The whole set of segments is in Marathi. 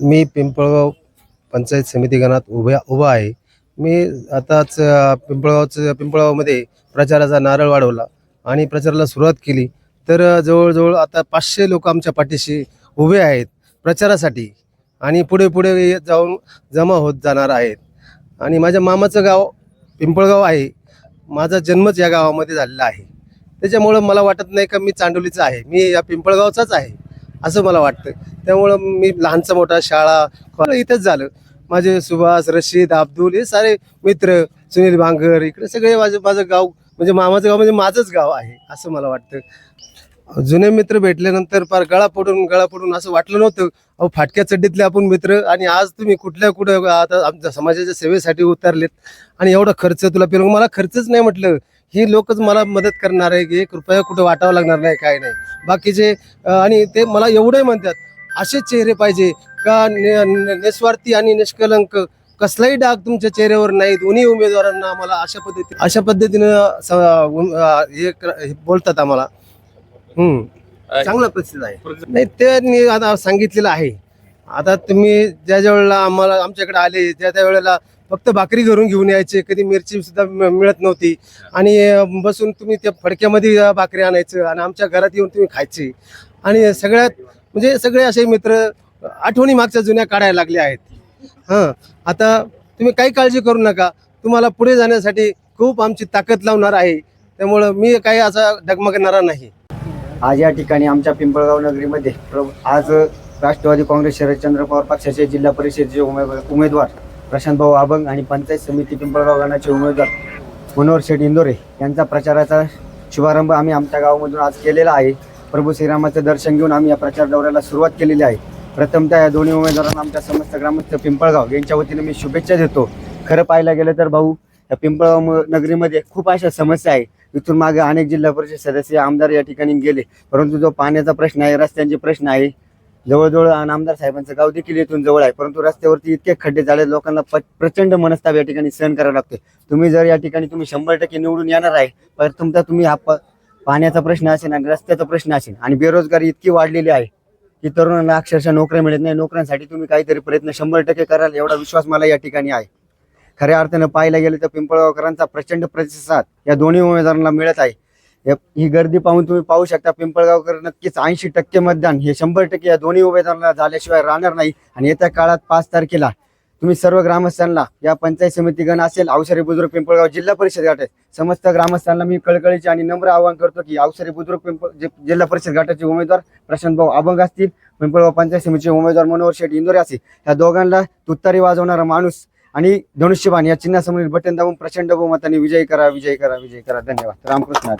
मी पिंपळगाव पंचायत समिती गणात उभ्या उभा आहे. मी आताच पिंपळगावचं पिंपळगावमध्ये प्रचाराचा नारळ वाढवला आणि प्रचाराला सुरुवात केली. तर जवळजवळ आता पाचशे लोक आमच्या पाठीशी उभे आहेत प्रचारासाठी आणि पुढे पुढे जाऊन जमा होत जाणार आहेत. आणि माझ्या मामाचं गाव पिंपळगाव आहे. माझा जन्मच या गावामध्ये झालेला आहे. त्याच्यामुळं मला वाटत नाही का मी चांडोलीचा आहे. मी या पिंपळगावचाच आहे. असं मला वाटतं. त्यामुळं मी लहानचा मोठा शाळा कॉलेज इथंच झालं. माझे सुभाष रशीद अब्दुल हे सारे मित्र सुनील भांगर इकडे सगळे माझं माझं गाव म्हणजे मामाचं गाव म्हणजे माझंच गाव आहे असं मला वाटतं. जुने मित्र भेटल्यानंतर फार गळा पडून गळा पडून असं वाटलं नव्हतं. अहो फाटक्या चड्डीतले आपण मित्र आणि आज तुम्ही कुठल्या कुठं आता आमच्या समाजाच्या सेवेसाठी उतरलेत. आणि एवढा खर्च तुला पेरू मला खर्चच नाही म्हटलं. ही लोकच मला मदत करणार आहे की एक रुपया कुठं वाटावं लागणार नाही काय नाही. बाकीचे आणि ते मला एवढे म्हणतात असे चेहरे पाहिजे का निस्वार्थी आणि निष्कलंक? कसलाही डाग तुमच्या चेहऱ्यावर नाही दोन्ही उमेदवारांना आम्हाला अशा पद्धती अशा पद्धतीनं हे बोलतात आम्हाला. हम्म. चांगला प्रतिसाद आहे. नाही ते मी आता सांगितलेलं आहे. आता तुम्ही ज्या ज्या वेळेला आम्हाला आमच्याकडे आले त्या त्या वेळेला फक्त भाकरी घरून घेऊन यायचे कधी मिरची सुद्धा मिळत नव्हती. आणि बसून तुम्ही त्या फडक्यामध्ये भाकरी आणायचं आणि आमच्या घरात येऊन तुम्ही खायचे. आणि सगळ्यात म्हणजे सगळे असे मित्र आठवणी मागच्या जुन्या काढायला लागले आहेत. हां. आता तुम्ही काही काळजी करू नका. तुम्हाला पुढे जाण्यासाठी खूप आमची ताकद लावणार आहे. त्यामुळं मी काही असा डगमगणारा नाही. आज या ठिकाणी आमच्या पिंपळगाव नगरीमध्ये प्र आज राष्ट्रवादी काँग्रेस शरदचंद्र पवार पक्षाचे जिल्हा परिषदेचे उमेदवार उमेदवार प्रशांत भाऊ आणि पंचायत समिती पिंपळगाव गणाचे उमेदवार मनोहर शेठ इंदोरे यांचा प्रचाराचा शुभारंभ आम्ही आमच्या गावामधून आज केलेला आहे. प्रभू श्रीरामाचं दर्शन घेऊन आम्ही या प्रचार दौऱ्याला सुरुवात केलेली आहे. प्रथमतः या दोन्ही उमेदवारांना आमच्या समस्त ग्रामस्थ पिंपळगाव यांच्या वतीने मी शुभेच्छा देतो. खरं पाहायला गेलं तर भाऊ या पिंपळगाव नगरीमध्ये खूप अशा समस्या आहे. इथून मागे अनेक जिल्हा परिषद सदस्य आमदार या ठिकाणी गेले. परंतु जो पाण्याचा प्रश्न आहे रस्त्यांचे प्रश्न आहे जवळजवळ आमदार साहेबांचं गाव देखील इथून जवळ आहे. परंतु रस्त्यावरती इतके खड्डे झाले लोकांना प्रचंड मनस्ताप या ठिकाणी सहन करावा लागतो तुम्ही जर या ठिकाणी तुम्ही शंभर टक्के निवडून येणार आहे तर तुमचा तुम्ही हा प- पाण्याचा प्रश्न असेल आणि रस्त्याचा प्रश्न असेल आणि बेरोजगारी इतकी वाढलेली आहे की तरुणांना अक्षरशः नोकऱ्या मिळत नाही. नोकऱ्यांसाठी तुम्ही काहीतरी प्रयत्न शंभर टक्के कराल एवढा विश्वास मला या ठिकाणी आहे. खऱ्या अर्थानं पाहायला गेलं तर पिंपळगावकरांचा प्रचंड प्रतिसाद या दोन्ही उमेदवारांना मिळत आहे. ही गर्दी पाहून तुम्ही पाहू शकता पिंपळगावकर नक्कीच ऐंशी टक्के मतदान. हे शंभर टक्के या दोन्ही उमेदवारांना झाल्याशिवाय राहणार नाही. आणि येत्या काळात पाच तारखेला तुम्ही सर्व ग्रामस्थांना या पंचायत समिती गण असेल अवसरी बुजुर्ग पिंपळगाव जिल्हा परिषद गट आहे. समस्त ग्रामस्थांना मी कळकळीचे आणि नम्र आवाहन करतो की अवसरी बुजुर्ग पिंपळ जिल्हा परिषद गटाचे उमेदवार प्रशांत भाऊ अभंग असतील पिंपळगाव पंचायत समितीचे उमेदवार मनोहर शेठ इंदोरे असतील या दोघांना तुतारी वाजवणारा माणूस आणि धनुष्यबाण या चिन्हासमोरील बटन दाबून प्रचंड बहुमताने विजयी करा विजय करा विजय करा. धन्यवाद. रामकृष्ण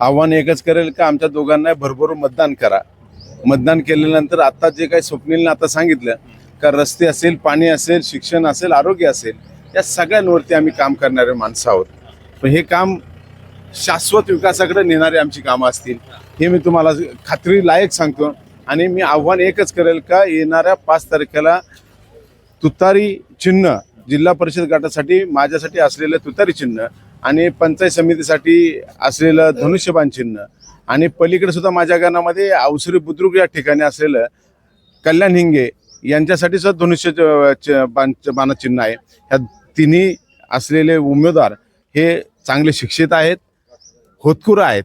आव्हान एकच करेल का? आमच्या दोघांना भरभर मतदान करा. मतदान केल्यानंतर आता जे काही स्वप्नीलने आता सांगितलं का रस्ते असेल पाणी असेल शिक्षण असेल आरोग्य असेल या सगळ्यांवरती आम्ही काम करणारे माणसं आहोत. पण हे काम शाश्वत विकासाकडे नेणारे आमची कामं असतील हे मी तुम्हाला खात्री लायक सांगतो. आणि मी आव्हान एकच करेल का येणाऱ्या पाच तारखेला तुतारी चिन्ह जिल्हा परिषद गटासाठी माझ्यासाठी असलेलं तुतारी चिन्ह आणि पंचायत समितीसाठी असलेलं धनुष्यबाण चिन्ह. आणि पलीकडे सुद्धा माझ्या गानामध्ये अवसरी बुद्रुक या ठिकाणी असलेलं कल्याण हिंगे यांच्यासाठी सुद्धा धनुष्य च- च- बाण चिन्ह आहे. ह्या तिन्ही असलेले उमेदवार हे चांगले शिक्षित आहेत होतकुर आहेत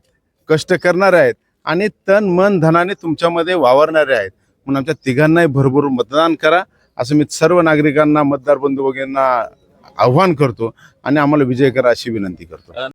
कष्ट करणारे आहेत आणि तन मन धनाने तुमच्यामध्ये वावरणारे आहेत. म्हणून आमच्या तिघांनाही भरभरून मतदान करा. असं मी सर्व नागरिकांना मतदार बंधू वगैरेंना आव्हान करतो आणि आम्हाला विजय करा अशी विनंती करतो.